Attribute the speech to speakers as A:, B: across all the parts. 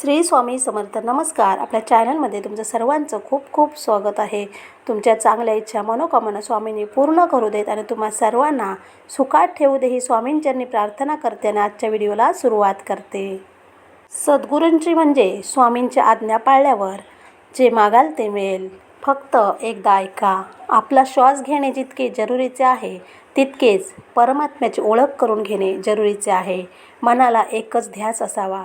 A: श्री स्वामी समर्थ. नमस्कार. आपल्या चॅनलमध्ये तुमचं सर्वांचं खूप खूप स्वागत आहे. तुमच्या चांगल्या इच्छा मनोकामना स्वामींनी पूर्ण करू देत आणि तुम्हा सर्वांना सुखात ठेवू दे ही प्रार्थना करते आणि आजच्या व्हिडिओला सुरुवात करते. सद्गुरूंची म्हणजे स्वामींच्या आज्ञा पाळल्यावर जे मागाल ते मिळेल. फक्त एकदा ऐका. आपला श्वास घेणे जितके जरुरीचे आहे तितकेच परमात्म्याची ओळख करून घेणे जरुरीचे आहे. मनाला एकच ध्यास असावा.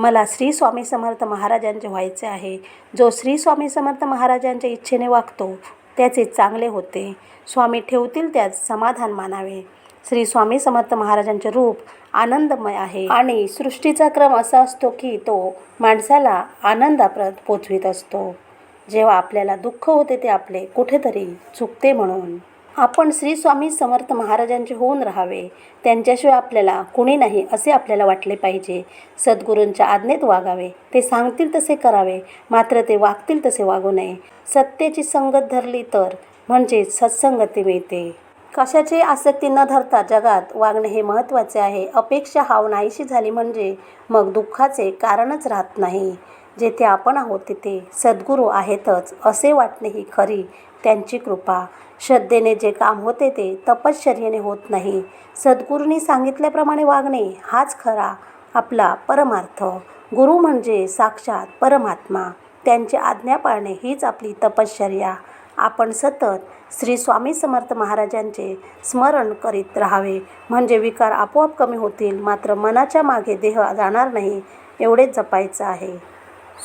A: मला श्री स्वामी समर्थ महाराजांचे व्हायचे आहे. जो श्री स्वामी समर्थ महाराजांच्या इच्छेने वागतो त्याचे चांगले होते. स्वामी ठेवतील त्यात समाधान मानावे. श्री स्वामी समर्थ महाराजांचे रूप आनंदमय आहे. आणि सृष्टीचा क्रम असा असतो की तो माणसाला आनंदाप्रत पोचवीत असतो. जेव्हा आपल्याला दुःख होते ते आपले कुठेतरी चुकते म्हणून. आपण श्री स्वामी समर्थ महाराजांचे होऊन राहावे. त्यांच्याशिवाय आपल्याला कुणी नाही असे आपल्याला वाटले पाहिजे. सद्गुरूंच्या आज्ञेत वागावे. ते सांगतील तसे करावे. मात्र ते वागतील तसे वागू नये. सत्तेची संगत धरली तर म्हणजे सत्संगती मिळते. कशाची आसक्ती न धरता जगात वागणे हे महत्त्वाचे आहे. अपेक्षा हाव नाहीशी झाली म्हणजे मग दुःखाचे कारणच राहत नाही. जेथे आपण आहोत तिथे सद्गुरू आहेतच असे वाटणे ही खरी त्यांची कृपा. श्रद्धेने जे काम होते ते तपश्चर्येने होत नाही. सद्गुरूंनी सांगितल्याप्रमाणे वागणे हाच खरा आपला परमार्थ. गुरु म्हणजे साक्षात परमात्मा. त्यांची आज्ञा पाळणे हीच आपली तपश्चर्या. आपण सतत श्री स्वामी समर्थ महाराजांचे स्मरण करीत राहावे. म्हणजे विकार आपोआप कमी होतील मात्र मनाच्या मागे देह जाणार नाही एवढेच जपायचं आहे.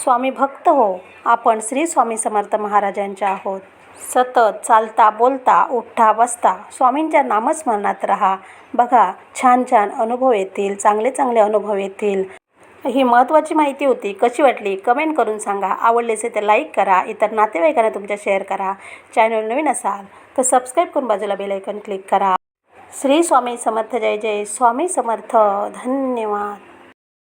A: स्वामी भक्त हो आपण श्री स्वामी समर्थ महाराजांचे आहोत. सतत चालता बोलता उठता बसता स्वामींच्या नामस्मरणात राहा. बघा छान छान अनुभव येतील चांगले चांगले अनुभव येतील. ही महत्त्वाची माहिती होती. कशी वाटली? कमेंट करून सांगा. आवडले असेल तर लाईक करा. इतर नातेवाईकांना तुमच्या शेअर करा. चॅनल नवीन असाल तर सबस्क्राईब करून बाजूला बेलायकन क्लिक करा. श्री स्वामी समर्थ जय जय. स्वामी समर्थ. धन्यवाद.